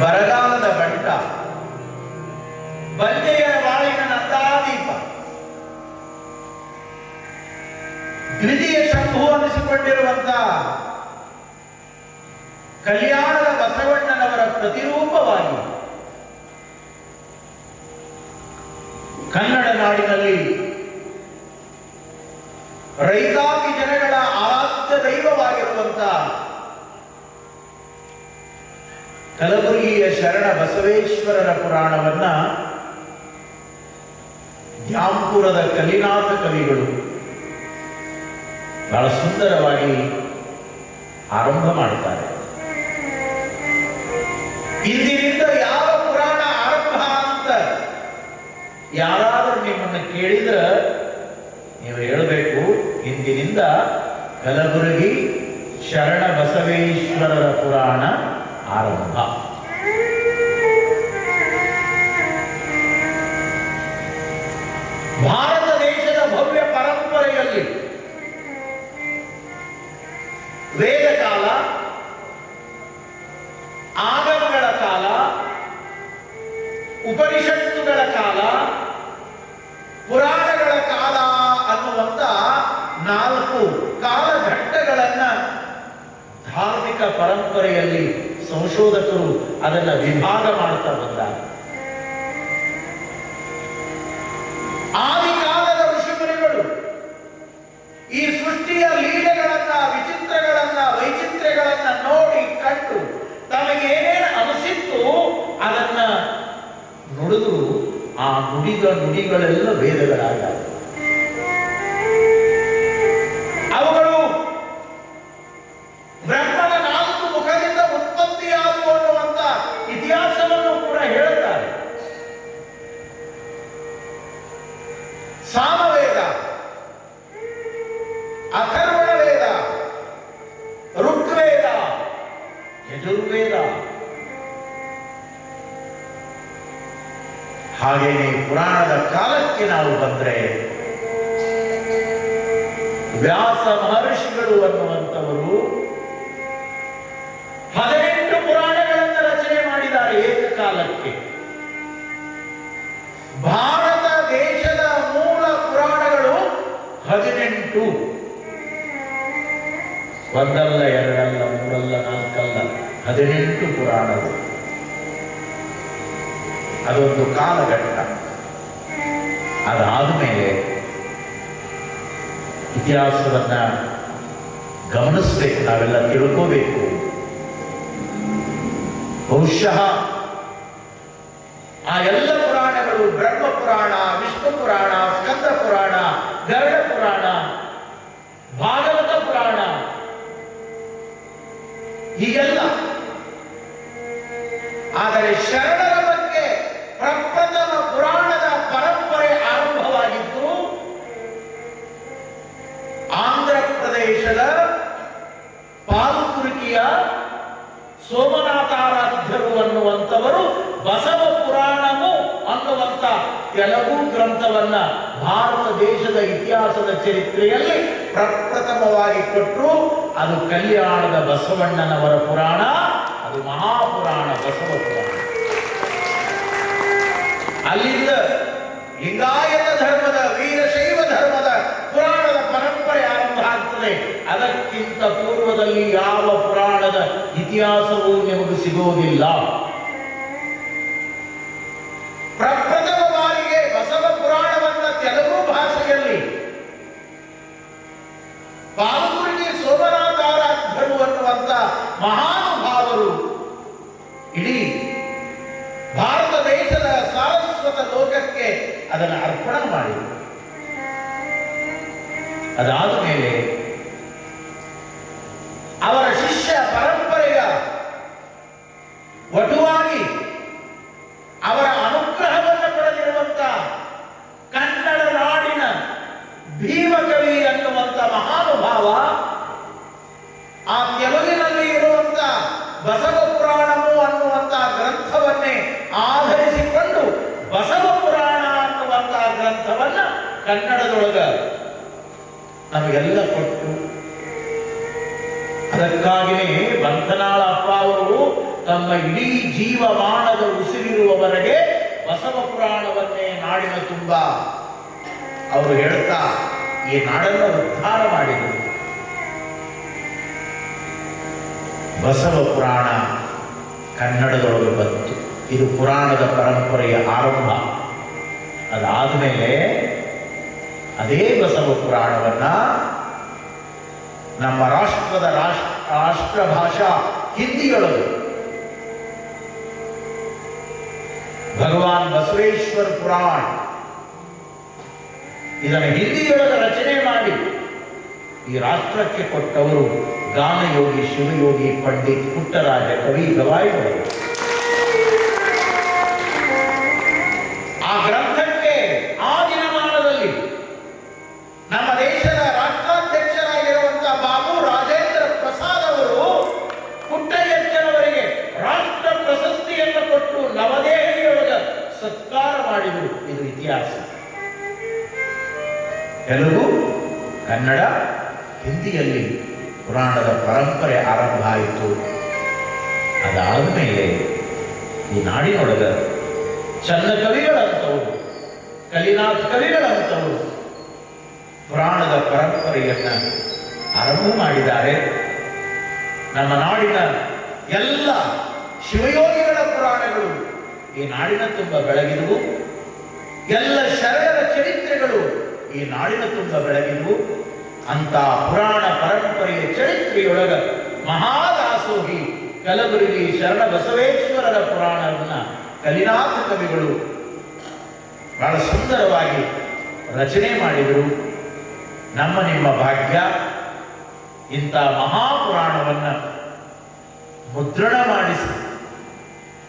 ಬರಗಾಲದ ಬಂಟ ಬಂದೆಯ ಬಾಳಿನ ನಂದಾದೀಪ. ದ್ವಿತೀಯ ಶಂಭು ಅನಿಸಿಕೊಂಡಿರುವಂತ ಕಲ್ಯಾಣದ ಬಸವಣ್ಣನವರ ಪ್ರತಿರೂಪವಾಗಿ ಕನ್ನಡ ನಾಡಿನಲ್ಲಿ ರೈತಾಪಿ ಜನಗಳ ಆರಾಧ್ಯ ದೈವವಾಗಿರುವಂತ ಕಲಬುರಗಿಯ ಶರಣ ಬಸವೇಶ್ವರರ ಪುರಾಣವನ್ನ ದ್ಯಾಂಪುರದ ಕಲಿನಾಥ ಕವಿಗಳು ಬಹಳ ಸುಂದರವಾಗಿ ಆರಂಭ ಮಾಡುತ್ತಾರೆ. ಇಂದಿನಿಂದ ಯಾವ ಪುರಾಣ ಆರಂಭ ಅಂತ ಯಾರಾದರೂ ನಿಮ್ಮನ್ನು ಕೇಳಿದ್ರೆ ನೀವು ಹೇಳಬೇಕು, ಇಂದಿನಿಂದ ಕಲಬುರಗಿ ಶರಣ ಬಸವೇಶ್ವರರ ಪುರಾಣ ಆರಂಭ. ಭಾರತ ದೇಶದ ಭವ್ಯ ಪರಂಪರೆಯಲ್ಲಿ ವೇದ ಕಾಲ ಆಗಮಗಳ ಕಾಲ, ಉಪನಿಷತ್ತುಗಳ ಕಾಲ, ಪುರಾಣಗಳ ಕಾಲ ಅನ್ನುವಂತ ನಾಲ್ಕು ಕಾಲಘಟ್ಟಗಳನ್ನು ಧಾರ್ಮಿಕ ಪರಂಪರೆಯಲ್ಲಿ ಸಂಶೋಧಕರು ಅದನ್ನ ವಿಭಾಗ ಮಾಡ್ತಾ ಬಂದಾಗ. ಆದಿಕಾಲದ ಋಷಿಮುನಿಗಳು ಈ ಸೃಷ್ಟಿಯ ಲೀಲೆಗಳನ್ನ, ವಿಚಿತ್ರಗಳನ್ನ, ವೈಚಿತ್ರ್ಯಗಳನ್ನ ನೋಡಿ ಕಂಡು ತಮಗೆ ಏನೇನು ಅನಿಸಿತ್ತು ಅದನ್ನ ನುಡಿದು ಆ ನುಡಿದ ನುಡಿಗಳೆಲ್ಲ ವೇದಗಳಾಗಿವೆ ಹಾಗೇನೆ ಪುರಾಣದ ಕಾಲಕ್ಕೆ ನಾವು ಬಂದ್ರೆ ವ್ಯಾಸ ಮಹರ್ಷಿಗಳು ಅನ್ನುವಂಥವರು ಹದಿನೆಂಟು ಪುರಾಣಗಳನ್ನು ರಚನೆ ಮಾಡಿದ್ದಾರೆ ಏಕಕಾಲಕ್ಕೆ. ಭಾರತ ದೇಶದ ಮೂಲ ಪುರಾಣಗಳು ಹದಿನೆಂಟು. ಒಂದಲ್ಲ ಎರಡಲ್ಲ, ಮೂರಲ್ಲ, ನಾಲ್ಕಲ್ಲ, ಹದಿನೆಂಟು ಪುರಾಣಗಳು. ಅದೊಂದು ಕಾಲಘಟ್ಟ. ಅದಾದ ಮೇಲೆ ಇತಿಹಾಸವನ್ನ ಗಮನಿಸ್ಬೇಕು, ನಾವೆಲ್ಲ ತಿಳ್ಕೋಬೇಕು. ಬಹುಶಃ ಆ ಎಲ್ಲ ಪುರಾಣಗಳು, ಬ್ರಹ್ಮ ಪುರಾಣ, ವಿಷ್ಣು ಪುರಾಣ, ಸ್ಕಂದ ಪುರಾಣ, ಗರುಡ ಪುರಾಣ, ಭಾಗವತ ಪುರಾಣ, ಹೀಗೆಲ್ಲ. ಆದರೆ ಶರಣರ ಪ್ರದೇಶದ ಪಾಲುಕುರುಕಿಯ ಸೋಮನಾಥಾರಾಧ್ಯರು ಅನ್ನುವಂಥವರು ಬಸವ ಪುರಾಣವು ಅನ್ನುವಂಥ ತೆಲುಗು ಗ್ರಂಥವನ್ನ ಭಾರತ ದೇಶದ ಇತಿಹಾಸದ ಚರಿತ್ರೆಯಲ್ಲಿ ಪ್ರಪ್ರಥಮವಾಗಿ ಕೊಟ್ಟರು ಅದು ಕಲ್ಯಾಣದ ಬಸವಣ್ಣನವರ ಪುರಾಣ, ಅದು ಮಹಾಪುರಾಣ ಬಸವ ಪುರಾಣ. ಅಲ್ಲಿಂದ ಲಿಂಗಾಯತ ಧರ್ಮದ ವೀರಶೈವ ಧರ್ಮದ ಆಗ್ತದೆ ಅದಕ್ಕಿಂತ ಪೂರ್ವದಲ್ಲಿ ಯಾವ ಪುರಾಣದ ಇತಿಹಾಸವೂ ನಿಮಗೆ ಸಿಗುವುದಿಲ್ಲ. ಪ್ರಪ್ರಥಮ ಬಾರಿಗೆ ಬಸವ ಪುರಾಣವನ್ನ ತೆಲುಗು ಭಾಷೆಯಲ್ಲಿ ಪಾಲ್ಗುರಿಗೆ ಸೋಮನಾಥಾರಾಧ್ಯರು ಅನ್ನುವಂತ ಮಹಾನುಭಾವರು ಇಡೀ ಭಾರತ ದೇಶದ ಸಾರಸ್ವತ ಲೋಕಕ್ಕೆ ಅದನ್ನು ಅರ್ಪಣೆ ಮಾಡಿದರು. ಅದಾದ ಮೇಲೆ ಅವರ ಶಿಷ್ಯ ಪರಂಪರೆಯ ವಟುವಾಗಿ ಅವರ ಅನುಗ್ರಹವನ್ನು ಪಡೆದಿರುವಂತ ಕನ್ನಡ ನಾಡಿನ ಭೀಮಕವಿ ಅನ್ನುವಂಥ ಮಹಾನುಭಾವ, ಆ ತೆಲುಗಿನಲ್ಲಿ ಇರುವಂತ ಬಸವ ಪುರಾಣವು ಅನ್ನುವಂತ ಗ್ರಂಥವನ್ನೇ ಆಧರಿಸಿಕೊಂಡು ಬಸವ ಪುರಾಣ ಅನ್ನುವಂತ ಗ್ರಂಥವನ್ನ ಕನ್ನಡದೊಳಗ ನಮಗೆಲ್ಲ ಕೊಟ್ಟು ಅದಕ್ಕಾಗಿಯೇ ಬಂಧನಾಳ ಅಪ್ಪ ಅವರು ತಮ್ಮ ಇಡೀ ಜೀವಮಾನದ ಉಸಿರಿರುವವರೆಗೆ ಬಸವ ಪುರಾಣವನ್ನೇ ನಾಡಿನ ತುಂಬ. ಅವರು ಹೇಳ್ತಾ, ಈ ನಾಡನ್ನು ಉದ್ಧಾರ ಮಾಡಿದರು. ಬಸವ ಪುರಾಣ ಕನ್ನಡದೊಳಗೆ ಬಂತು. ಇದು ಪುರಾಣದ ಪರಂಪರೆಯ ಆರಂಭ. ಅದಾದ ಮೇಲೆ ಅದೇ ಬಸವ ಪುರಾಣವನ್ನ ನಮ್ಮ ರಾಷ್ಟ್ರದ ರಾಷ್ಟ್ರ ಭಾಷಾ ಹಿಂದಿಗಳದು ಭಗವಾನ್ ಬಸವೇಶ್ವರ ಪುರಾಣ. ಇದನ್ನ ಹಿಂದಿಯೊಳಗೆ ರಚನೆ ಮಾಡಿ. ಈ ರಾಷ್ಟ್ರಕ್ಕೆ ಕೊಟ್ಟವರು ಗಾನಯೋಗಿ, ಶಿವಯೋಗಿ, ಪಂಡಿತ್ ಪುಟ್ಟರಾಜ ಕವಿ ಗವಾಯಿಗಳು ಇತಿಹಾಸ. ತೆಲುಗು, ಕನ್ನಡ, ಹಿಂದಿಯಲ್ಲಿ ಪುರಾಣದ ಪರಂಪರೆ ಆರಂಭ ಆಯಿತು. ಅದಾದ ಮೇಲೆ ಈ ನಾಡಿನೊಳಗ ಚಂದ ಕವಿಗಳಂತವರು ಕಲಿನಾಥ್ ಕವಿಗಳಂತವರು ಪುರಾಣದ ಪರಂಪರೆಯನ್ನ ಆರಂಭ ಮಾಡಿದ್ದಾರೆ. ನಮ್ಮ ನಾಡಿನ ಎಲ್ಲ ಶಿವಯೋಗಿಗಳ ಪುರಾಣಗಳು ಈ ನಾಡಿನ ತುಂಬ ಬೆಳಗಿದವು. ಎಲ್ಲ ಶರಣರ ಚರಿತ್ರೆಗಳು ಈ ನಾಡಿನ ತುಂಬ ಬೆಳಗಿದವು ಅಂತ ಪುರಾಣ ಪರಂಪರೆಯ ಚರಿತ್ರೆಯೊಳಗ ಮಹಾದಾಸೋಹಿ ಕಲಬುರಗಿ ಶರಣ ಬಸವೇಶ್ವರರ ಪುರಾಣವನ್ನ ಕಲಿನಾಥ ಕವಿಗಳು ಬಹಳ ಸುಂದರವಾಗಿ ರಚನೆ ಮಾಡಿದರು. ನಮ್ಮ ನಿಮ್ಮ ಭಾಗ್ಯ, ಇಂಥ ಮಹಾಪುರಾಣವನ್ನು ಮುದ್ರಣ ಮಾಡಿಸಿ,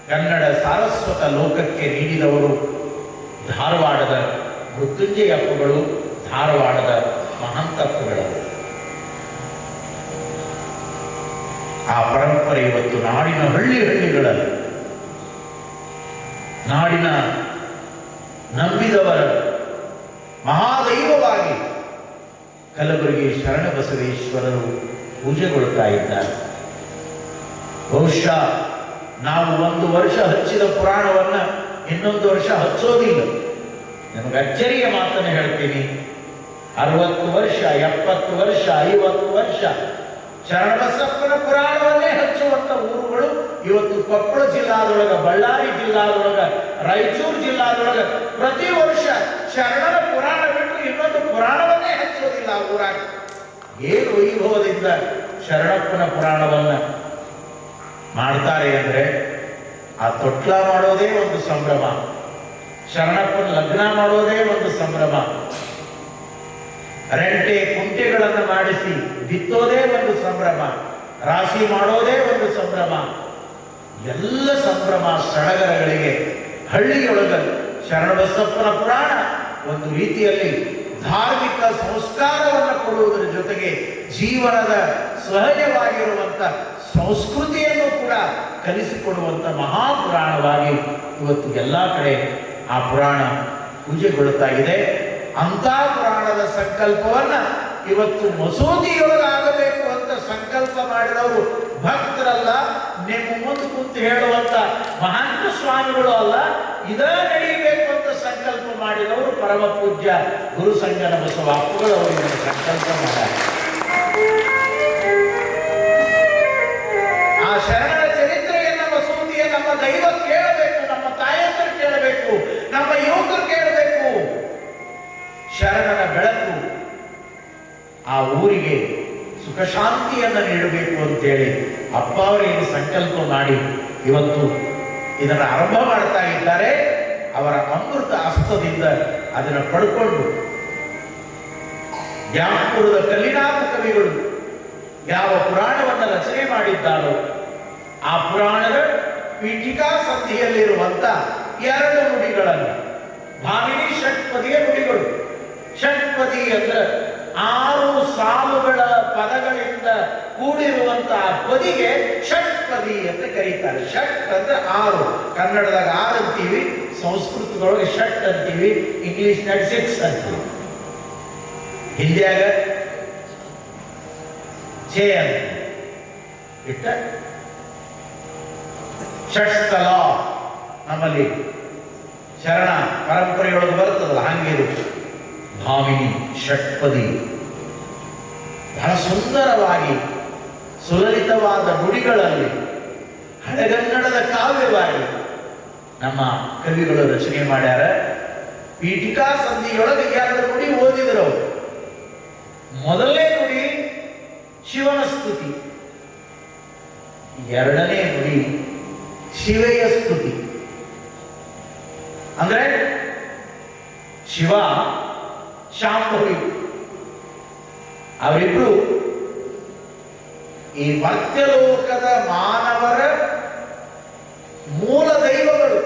ಕನ್ನಡ ಸಾರಸ್ವತ ಲೋಕಕ್ಕೆ ನೀಡಿದವರು ಧಾರವಾಡದ ಮೃತ್ಯುಂಜಯಪ್ಪಗಳು ಧಾರವಾಡದ ಮಹಂತಪ್ಪಗಳು ಆ ಪರಂಪರೆ ಇವತ್ತು ನಾಡಿನ ಹಳ್ಳಿ ಹಳ್ಳಿಗಳಲ್ಲಿ, ನಾಡಿನ ನಂಬಿದವರ ಮಹಾದೈವವಾಗಿ ಕಲಬುರಗಿ ಶರಣ ಬಸವೇಶ್ವರರು ಪೂಜೆಗೊಳ್ತಾ ಇದ್ದಾರೆ. ಬಹುಶಃ ನಾವು ಒಂದು ವರ್ಷ ಹಚ್ಚಿದ ಪುರಾಣವನ್ನ ಇನ್ನೊಂದು ವರ್ಷ ಹಚ್ಚೋದಿಲ್ಲ. ನಿಮಗೆ ಅಚ್ಚರಿಯ ಮಾತನ್ನು ಹೇಳ್ತೀನಿ. ಅರವತ್ತು ವರ್ಷ, ಎಪ್ಪತ್ತು ವರ್ಷ, ಐವತ್ತು ವರ್ಷ ಶರಣಬಸಪ್ಪನ ಪುರಾಣವನ್ನೇ ಹಚ್ಚುವಂತ ಊರುಗಳು ಇವತ್ತು ಕೊಪ್ಪಳ ಜಿಲ್ಲಾದೊಳಗ, ಬಳ್ಳಾರಿ ಜಿಲ್ಲಾದೊಳಗ, ರಾಯಚೂರು ಜಿಲ್ಲಾದೊಳಗ ಪ್ರತಿ ವರ್ಷ ಶರಣರ ಪುರಾಣ ಬಿಟ್ಟು ಇನ್ನೊಂದು ಪುರಾಣವನ್ನೇ ಹಚ್ಚುವುದಿಲ್ಲ ಆ ಊರಾಗ. ಏನು ವೈಭವದಿಂದ ಶರಣಪ್ಪನ ಪುರಾಣವನ್ನ ಮಾಡ್ತಾರೆ ಅಂದ್ರೆ ಆ ತೊಟ್ಲ ಮಾಡೋದೇ ಒಂದು ಸಂಭ್ರಮ. ಶರಣಪ್ಪನ ಲಗ್ನ ಮಾಡೋದೇ ಒಂದು ಸಂಭ್ರಮ. ರೆಂಟೆ ಕುಂಟೆಗಳನ್ನು ಮಾಡಿಸಿ ಬಿತ್ತೋದೇ ಒಂದು ಸಂಭ್ರಮ. ರಾಶಿ ಮಾಡೋದೇ ಒಂದು ಸಂಭ್ರಮ. ಎಲ್ಲ ಸಂಭ್ರಮ ಸಡಗರಗಳಿಗೆ ಹಳ್ಳಿಯೊಳಗ ಶರಣಬಸಪ್ಪನ ಪುರಾಣ ಒಂದು ರೀತಿಯಲ್ಲಿ ಧಾರ್ಮಿಕ ಸಂಸ್ಕಾರವನ್ನು ಕೊಡುವುದರ ಜೊತೆಗೆ ಜೀವನದ ಸಹಜವಾಗಿರುವಂಥ ಸಂಸ್ಕೃತಿಯನ್ನು ಕೂಡ ಕಲಿಸಿಕೊಡುವಂಥ ಮಹಾಪುರಾಣವಾಗಿ ಇವತ್ತು ಎಲ್ಲ ಕಡೆ ಆ ಪುರಾಣ ಪೂಜೆಗೊಳ್ಳುತ್ತಾ ಇದೆ ಅಂಥ ಪುರಾಣದ ಸಂಕಲ್ಪವನ್ನ ಇವತ್ತು ಮಸೂದಿಯೊಳಗಾಗಬೇಕು ಅಂತ ಸಂಕಲ್ಪ ಮಾಡಿದವರು ಭಕ್ತರಲ್ಲ, ನಿಮ್ಮ ಮುಂದೆ ಕುಂತು ಹೇಳುವಂತ ಮಹಾಂತ ಸ್ವಾಮಿಗಳು ಅಲ್ಲ ಇದ ನಡೆಯಬೇಕು ಅಂತ ಸಂಕಲ್ಪ ಮಾಡಿದವರು ಪರಮ ಪೂಜ್ಯ ಗುರು ಸಂಗನ ಬಸವ ಅಪ್ಪುಗಳು ಅವರಿಗೆ ಸಂಕಲ್ಪ ಮಾಡ್ತಾರೆ ಆ ಶರಣರ ಶರಣರ ಬೆಳಕು ಆ ಊರಿಗೆ ಸುಖ ಶಾಂತಿಯನ್ನು ನೀಡಬೇಕು ಅಂತೇಳಿ ಅಪ್ಪ ಅವರೇನು ಸಂಕಲ್ಪ ಮಾಡಿ ಇವತ್ತು ಇದನ್ನು ಆರಂಭ ಮಾಡ್ತಾ ಇದ್ದಾರೆ. ಅವರ ಅಮೃತ ಹಸ್ತದಿಂದ ಅದನ್ನು ಪಡ್ಕೊಂಡು ಜ್ಞಾನಪುರದ ಕಲ್ಲಿನಾಥ ಕವಿಗಳು ಯಾವ ಪುರಾಣವನ್ನು ರಚನೆ ಮಾಡಿದ್ದಾರೋ ಆ ಪುರಾಣದ ಪೀಠಿಕಾ ಸಂಧಿಯಲ್ಲಿರುವಂತ ಎರಡು ನುಡಿಗಳನ್ನು ಭಾವಿನಿ ಷಟ್ಪದಿಯ ನುಡಿಗಳು ಷಟ್ಪದಿ ಅಂದ್ರೆ ಆರು ಸಾಲುಗಳ ಪದಗಳಿಂದ ಕೂಡಿರುವಂತಹ ಬದಿಗೆ ಷಟ್ಪದಿ ಅಂತ ಕರೀತಾರೆ. ಷಟ್ ಅಂದ್ರೆ ಆರು. ಕನ್ನಡದಾಗ ಆರು ಅಂತೀವಿ, ಸಂಸ್ಕೃತದೊಳಗೆ ಷಟ್ ಅಂತೀವಿ, ಇಂಗ್ಲಿಷ್ನಾಗ ಸಿಕ್ಸ್ ಅಂತೀವಿ. ಹಿಂದಿಯಾಗ ಛೇ ಅಂತ ಇಟ್ಟ? ಷಟ್ಸ್ಥಲ ನಮ್ಮಲ್ಲಿ. ಶರಣ, ಪರಂಪರೆಯೊಳಗೆ ಬರ್ತದಲ್ಲ ಹಂಗೆ ಭಾಮಿನಿ ಷಟ್ಪದಿ. ಬಹಳ ಸುಂದರವಾಗಿ ಸುಲಲಿತವಾದ ನುಡಿಗಳಲ್ಲಿ ಹಳೆಗನ್ನಡದ ಕಾವ್ಯವಾಗಿ ನಮ್ಮ ಕವಿಗಳು ರಚನೆ ಮಾಡ್ಯಾರ. ಪೀಠಿಕಾ ಸಂಧಿಯೊಳಗೆ ಎರಡು ನುಡಿ ಓದಿದರು ಅವರು. ಮೊದಲನೇ ನುಡಿ ಶಿವನ ಸ್ತುತಿ. ಎರಡನೇ ನುಡಿ ಶಿವೆಯ ಸ್ತುತಿ. ಅಂದ್ರೆ ಶಿವ ಶಾಂಭವಿ ಅವರಿಬ್ರು ಈ ಮಧ್ಯಲೋಕದ ಮಾನವರ ಮೂಲ ದೈವಗಳು.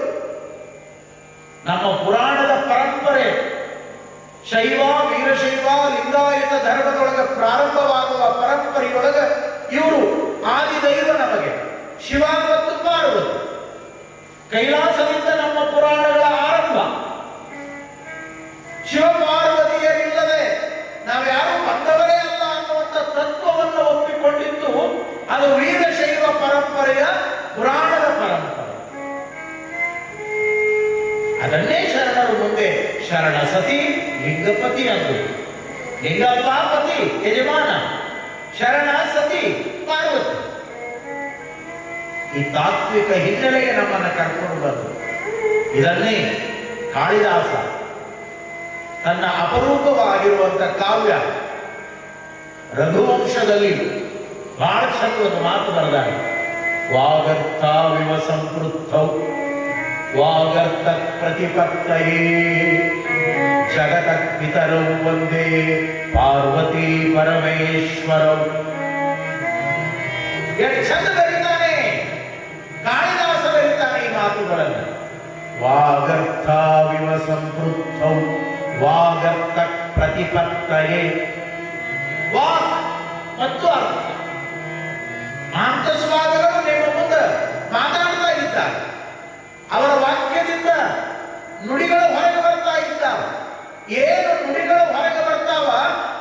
ನಮ್ಮ ಪುರಾಣದ ಪರಂಪರೆ ಶೈವ, ವೀರಶೈವ, ಲಿಂಗಾಯತ ಧರ್ಮದೊಳಗ ಪ್ರಾರಂಭವಾಗುವ ಪರಂಪರೆಯೊಳಗ ಇವರು ಆದಿದೈವ ನಮಗೆ. ಶಿವ ಮತ್ತು ಪಾರ್ವತಿ. ಕೈಲಾಸದಿಂದ ನಮ್ಮ ಪುರಾಣಗಳ ಆರಂಭ. ಶಿವ ಅದು ವೀರಶೈವ ಪರಂಪರೆಯ ಪುರಾಣದ ಪರಂಪರೆ. ಅದನ್ನೇ ಶರಣರು ಮುಂದೆ ಶರಣ ಸತಿ, ಲಿಂಗಪತಿ ಅಂದು ಲಿಂಗಪ್ಪ ಪತಿ, ಯಜಮಾನ. ಶರಣ ಸತಿ, ಪಾರ್ವತಿ. ಈ ತಾತ್ವಿಕ ಹಿನ್ನೆಲೆಗೆ ನಮ್ಮನ್ನು ಕರ್ಕೊಂಡು ಬಂದರು ಇದನ್ನೇ ಕಾಳಿದಾಸ ತನ್ನ ಅಪರೂಪವಾಗಿರುವಂತ ಕಾವ್ಯ ರಘುವಂಶದಲ್ಲಿ ಬಹಳ ಚಂದ ಒಂದು ಮಾತು ಬರೆದಾನೆ ವಾಗರ್ಥ ವಿವ ಸಂಪೃತ್ತೌ ವಾಗರ್ಥ ಪ್ರತಿಪತ್ತಯೇ ಜಗತ ಪಿತರೌ ಒಂದೇ, ಪಾರ್ವತಿ ಪರಮೇಶ್ವರೌ. ಎಷ್ಟು ಚಂದ ಬರೀತಾನೆ ಕಾಳಿದಾಸ ಬರೀತಾನೆ ಈ ಮಾತುಗಳನ್ನು. ವಾಗರ್ಥ ವಿವ ಸಂಪೃತ್ತೌ ವಾಗರ್ಥ ಪ್ರತಿಪತ್ತಯೇ. ವಾಕ್ ಮತ್ತು ಅರ್ಥ. ಮಾಂತಸ್ವಾದಗಳು ನಿಮ್ಮ ಮುಂದೆ ಮಾತಾಡ್ತಾ ಇದ್ದಾರೆ. ಅವರ ವಾಕ್ಯದಿಂದ ನುಡಿಗಳು ಹೊರಗೆ ಬರ್ತಾ ಇದ್ದಾವೆ. ಏನು ನುಡಿಗಳು ಹೊರಗೆ ಬರ್ತಾವ?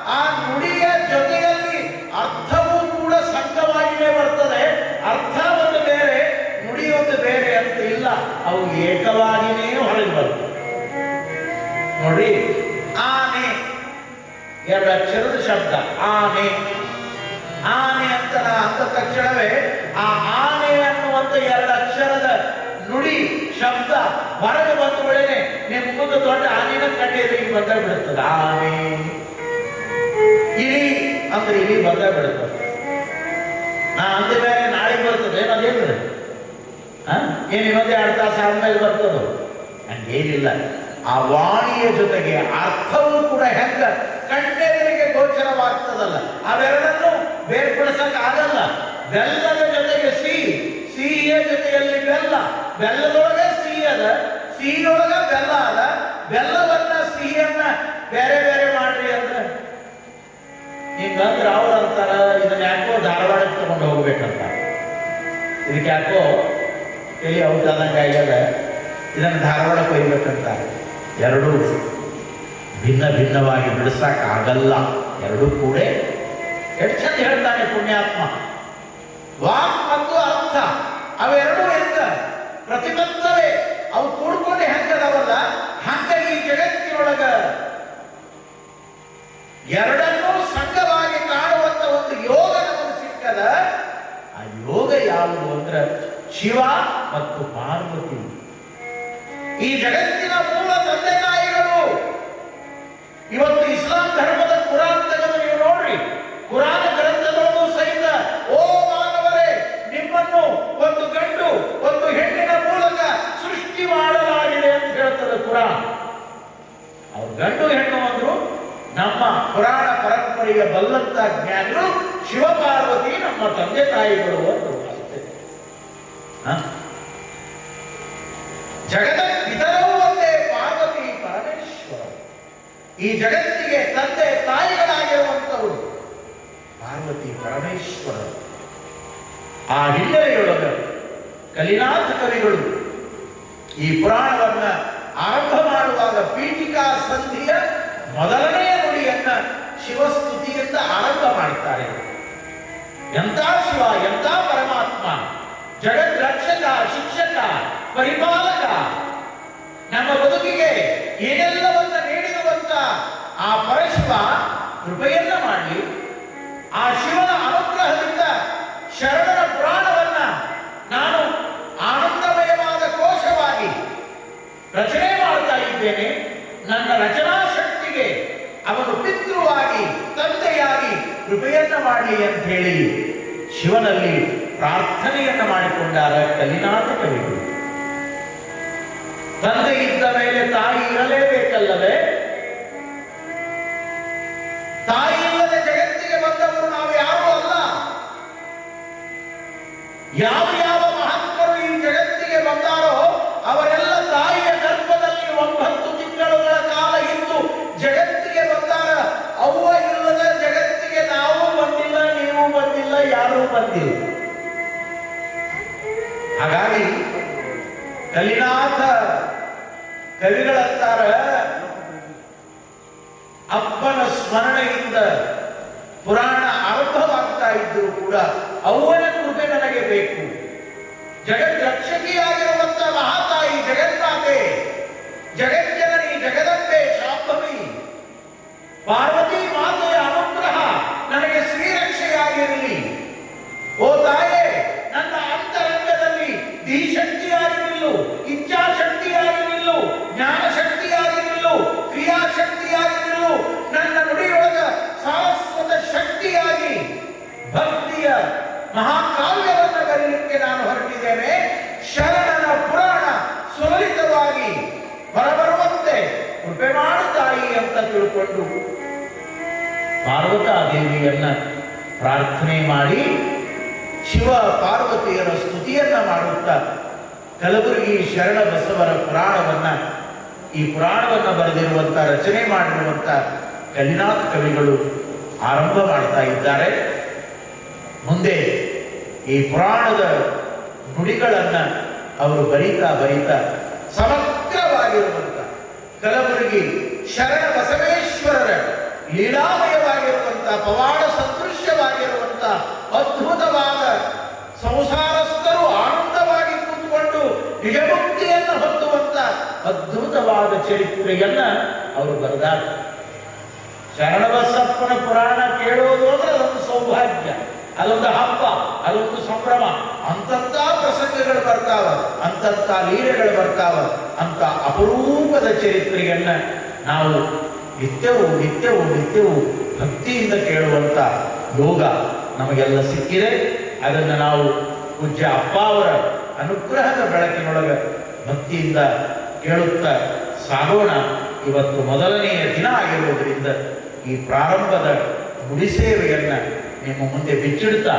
ಆ ನುಡಿಯ ಜೊತೆಯಲ್ಲಿ ಅರ್ಥವೂ ಕೂಡ ಸಂಘವಾಗಿಯೇ ಬರ್ತದೆ. ಅರ್ಥ ಒಂದು ಬೇರೆ, ನುಡಿ ಒಂದು ಬೇರೆ ಅಂತ ಇಲ್ಲ. ಅವು ಏಕವಾಗಿನೇ ಹೊರಗೆ ಬರ್ತವೆ. ನೋಡಿ, ಆನೆ, ಎರಡು ಅಕ್ಷರದ ಶಬ್ದ, ಆನೆ. ಆನೆ ಅಂತ ಅಂದ ತಕ್ಷಣವೇ ಆ ಆನೆ ಅನ್ನುವಂತ ಎರಡು ಅಕ್ಷರದ ನುಡಿ, ಶಬ್ದ ಹೊರಗೆ ಬಂದ ಬೆಳೆನೆ ಮುಂದೆ ದೊಡ್ಡ ಆನೆನ ಈಗ ಬಂದ ಬಿಡುತ್ತದೆ ಆನೆ. ಇಲಿ ಅಂದ್ರೆ ಇಲಿ ಬಂದ ಬಿಡುತ್ತದೆ ನಾ ಅಂದ ಮೇಲೆ ನಾಳೆ ಬರ್ತದೆ. ಏನದೇನ್ರಿ ಏನು ಇವತ್ತೇ ಎರಡು ತಾಸು ಆದ್ಮೇಲೆ ಬರ್ತದೋ? ಹಂಗೇನಿಲ್ಲ. ಆ ವಾಣಿಯ ಜೊತೆಗೆ ಅರ್ಥವೂ ಕೂಡ ಹೆಂಗ? ಕಣ್ಣೆದರಿಗೆ ಗೋಚರವಾಗ್ತದಲ್ಲ. ಅವೆರಡನ್ನು ಬೇರ್ಪಡಿಸಕ್ ಆಗಲ್ಲ. ಬೆಲ್ಲದ ಜೊತೆಗೆ ಸಿಹಿ. ಸಿಹಿಯ ಜೊತೆಯಲ್ಲಿ ಬೆಲ್ಲ. ಬೆಲ್ಲದೊಳಗೆ ಸಿಹಿ ಅದ, ಸಿಹಿಯೊಳಗ ಬೆಲ್ಲ ಅದ. ಬೆಲ್ಲವನ್ನ ಸಿಹಿಯನ್ನ ಬೇರೆ ಬೇರೆ ಮಾಡ್ರಿ ಅಂದ್ರೆ. ಹಿಂಗಂದ್ರೆ ಅವ್ರು ಅಂತಾರ, ಇದನ್ನ ಯಾಕೋ ಧಾರವಾಡಕ್ಕೆ ತಗೊಂಡು ಹೋಗ್ಬೇಕಂತ. ಇದಕ್ಕೆ ಯಾಕೋ ತಲೆ ಔಟಾದಂಗೆ ಆಗ್ಯದ ಇದನ್ನು ಧಾರವಾಡಕ್ಕೆ ಒಯ್ಬೇಕಂತ ಎರಡೂ ಭಿನ್ನ ಭಿನ್ನವಾಗಿ ಬಿಡಿಸಕ್ಕಾಗಲ್ಲ ಎರಡೂ ಕೂಡ ಎಷ್ಟು ಹೇಳ್ತಾನೆ ಪುಣ್ಯಾತ್ಮ? ವಾಕ್ ಮತ್ತು ಅರ್ಥ, ಅವೆರಡೂ ಹೆಂಗ ಪ್ರತಿಬದ್ಧವೇ. ಅವು ಕೂಡ್ಕೊಂಡು ಹೆಂಗದವಲ್ಲ? ಹಂಗ ಈ ಜಗತ್ತಿನೊಳಗ. ಎರಡನ್ನೂ ಸಂಘವಾಗಿ ಕಾಣುವಂತ ಒಂದು ಯೋಗ ನಮಗೆ ಸಿಕ್ಕದ, ಆ ಯೋಗ ಯಾವುದು ಅಂದ್ರೆ ಶಿವ ಮತ್ತು ಪಾರ್ವತಿ. ಈ ಜಗತ್ತಿನ ಮೂಲ ತಂದೆ ತಾಯಿಗಳು. ಇವತ್ತು ಇಸ್ಲಾಂ ಧರ್ಮದ ನೋಡ್ರಿ ಕುರಾನ್ ಗ್ರಂಥದೊಳಗೂ ಸಹಿತ ಓ ಮಾನವರೇ ನಿಮ್ಮನ್ನು ಒಂದು ಗಂಡು, ಒಂದು ಹೆಣ್ಣಿನ ಮೂಲಕ ಸೃಷ್ಟಿ ಮಾಡಲಾಗಿದೆ ಅಂತ ಹೇಳ್ತದೆ ಕುರಾನ್ ಅವ್ರು ಗಂಡು ಹೆಣ್ಣು ಅಂದ್ರು ನಮ್ಮ ಪುರಾಣ ಪರಂಪರೆಯ ಬಲ್ಲಂತ ಜ್ಞಾನಿಗಳು ಶಿವಪಾರ್ವತಿ, ನಮ್ಮ ತಂದೆ ತಾಯಿಗಳು ಅಂತ ಅಷ್ಟೇ? ಜಗದ ಪಿತರವೂ ಒಂದೇ ಪಾರ್ವತಿ ಪರಮೇಶ್ವರ ಈ ಜಗತ್ತಿಗೆ ತಂದೆ ಪಾರ್ವತಿ ಪರಮೇಶ್ವರ. ಆ ಹಿನ್ನೆಲೆಯೊಳಗ ಕಲಿನಾಥ ಕವಿಗಳು ಈ ಪುರಾಣವನ್ನ ಆರಂಭ ಮಾಡುವಾಗ ಪೀಠಿಕಾ ಸಂಧಿಯ ಮೊದಲನೆಯ ನುಡಿಯನ್ನ ಶಿವಸ್ತುತಿಯಿಂದ ಆರಂಭ ಮಾಡುತ್ತಾರೆ ಎಂಥ ಶಿವ, ಎಂಥ ಪರಮಾತ್ಮ ಜಗತ್ ರಕ್ಷಕ ಶಿಕ್ಷಕ, ಪರಿಪಾಲಕ, ನಮ್ಮ ಬದುಕಿಗೆ ಏನೆಲ್ಲವನ್ನ ನೀಡಿರುವಂತ ಆ ಪರಶಿವ ಕೃಪೆಯನ್ನ ಮಾಡಲಿ. ಆ ಶಿವನ ಅನುಗ್ರಹದಿಂದ ಶರಣರ ಪ್ರಾಣವನ್ನ ನಾನು ಆನಂದಮಯವಾದ ಕೋಶವಾಗಿ ರಚನೆ ಮಾಡ್ತಾ ಇದ್ದೇನೆ. ನನ್ನ ರಚನಾ ಶಕ್ತಿಗೆ ಅವನು ಪಿತೃವಾಗಿ, ತಂದೆಯಾಗಿ ಕೃಪೆಯನ್ನ ಮಾಡಲಿ ಅಂತ ಹೇಳಿ ಶಿವನಲ್ಲಿ ಪ್ರಾರ್ಥನೆಯನ್ನ ಮಾಡಿಕೊಂಡಾಗ ಕಲಿನಾಥ ಕವಿಗಳು ತಂದೆ ಇದ್ದ ಮೇಲೆ ತಾಯಿ ಇರಲೇಬೇಕಲ್ಲವೇ? ತಾಯಿ ಇಲ್ಲದೆ ಜಗತ್ತಿಗೆ ನಾವು ಯಾರೂ ಅಲ್ಲ. ಯಾವ ಯಾವ ಮಹಾತ್ಮರು ಈ ಜಗತ್ತಿಗೆ ಬಂದಾರೋ ಅವರೆಲ್ಲ ತಾಯಿಯ ಗರ್ಭದಲ್ಲಿ ಒಂಬತ್ತು ತಿಂಗಳುಗಳ ಕಾಲ ಇದ್ದು ಜಗತ್ತಿಗೆ ಬಂದಾರ. ಅವ್ವ ಇಲ್ಲದ ಜಗತ್ತಿಗೆ ನಾವು ಬಂದಿಲ್ಲ, ನೀವು ಬಂದಿಲ್ಲ, ಯಾರೂ ಬಂದಿಲ್ಲ. ಹಾಗಾಗಿ ಕಲಿನಾಥ ಕವಿಗಳಂತಾರ ಅಪ್ಪನ ಸ್ಮರಣೆಯಿಂದ ಪುರಾಣ ಆರಂಭವಾಗ್ತಾ ಇದ್ದರೂ ಕೂಡ ಅವನ ಕೃಪೆ ನನಗೆ ಬೇಕು. ಜಗತ್ ರಕ್ಷಕಿಯಾಗಿರುವಂತ ಮಹಾತಾಯಿ ಜಗನ್ಮಾತೆ ಜಗಜ್ಜನನಿ ಜಗದಂಬೆ ಶಾಪಮಿ. ಪಾರ್ವತಿ ಮಾತೆಯ ಅನುಗ್ರಹ ನನಗೆ ಶ್ರೀರಕ್ಷೆಯಾಗಿರಲಿ. ಓ ತಾಯೇ, ನನ್ನ ಅಂತರಂಗದಲ್ಲಿ ಧೀಶಕ್ತಿಯಾಗಿ ನಿಲ್ಲು. ಮಹಾಕಾವ್ಯವನ್ನ ಬರೀಲಿಕ್ಕೆ ನಾನು ಹೊರಟಿದ್ದೇನೆ. ಶರಣನ ಪುರಾಣ ಸುಲಲಿತವಾಗಿ ಹೊರಬರುವಂತೆ ಕೃಪೆ ಮಾಡುತ್ತಾಯಿ ತಾಯಿ ಅಂತ ತಿಳ್ಕೊಂಡು ಪಾರ್ವತಾ ದೇವಿಯನ್ನ ಪ್ರಾರ್ಥನೆ ಮಾಡಿ ಶಿವ ಪಾರ್ವತಿಯರ ಸ್ತುತಿಯನ್ನ ಮಾಡುತ್ತಾ ಕಲಬುರಗಿ ಶರಣ ಬಸವರ ಪುರಾಣವನ್ನ, ಈ ಪುರಾಣವನ್ನ ಬರೆದಿರುವಂತ, ರಚನೆ ಮಾಡಿರುವಂತ ಕಲಿನಾಥ್ ಕವಿಗಳು ಆರಂಭ ಮಾಡ್ತಾ ಇದ್ದಾರೆ. ಮುಂದೆ ಈ ಪುರಾಣದ ನುಡಿಗಳನ್ನ ಅವರು ಬರೀತಾ ಬರೀತಾ ಸಮಗ್ರವಾಗಿರುವಂತ ಕಲಬುರಗಿ ಶರಣ ಬಸವೇಶ್ವರರ ಲೀಲಾಮಯವಾಗಿರುವಂಥ ಪವಾಡ ಸದೃಶ್ಯವಾಗಿರುವಂತ, ಅದ್ಭುತವಾದ ಸಂಸಾರಸ್ಥರು ಆನಂದವಾಗಿ ಕೂತ್ಕೊಂಡು ನಿಜಮುಕ್ತಿಯನ್ನು ಹೊತ್ತುವಂತ ಅದ್ಭುತವಾದ ಚರಿತ್ರೆಯನ್ನ ಅವರು ಬರೆದಾರ. ಶರಣಬಸಪ್ಪನ ಪುರಾಣ ಕೇಳೋದು ಅಂದ್ರೆ ಅದೊಂದು ಸೌಭಾಗ್ಯ. ಅದೊಂದು ಹಬ್ಬ ಅಲ್ಲೊಂದು ಸಂಭ್ರಮ. ಅಂತಂತ ಪ್ರಸಂಗಗಳು ಬರ್ತಾವ ಅಂತಂತ ಲೀಲೆಗಳು ಬರ್ತಾವ ಅಂತ ಅಪರೂಪದ ಚರಿತ್ರೆಯನ್ನ ನಾವು ನಿತ್ಯವು ನಿತ್ಯವು ನಿತ್ಯವು ಭಕ್ತಿಯಿಂದ ಕೇಳುವಂತ ಯೋಗ ನಮಗೆಲ್ಲ ಸಿಕ್ಕಿದೆ. ಅದನ್ನು ನಾವು ಪೂಜ್ಯ ಅಪ್ಪ ಅವರ ಅನುಗ್ರಹದ ಬೆಳಕಿನೊಳಗೆ ಭಕ್ತಿಯಿಂದ ಕೇಳುತ್ತಾ ಸಾಗೋಣ. ಇವತ್ತು ಮೊದಲನೆಯ ದಿನ ಆಗಿರುವುದರಿಂದ ಈ ಪ್ರಾರಂಭದ ಮುಡಿಸೇವೆಯನ್ನ ನಿಮ್ಮ ಮುಂದೆ ಬಿಚ್ಚಿಡ್ತಾ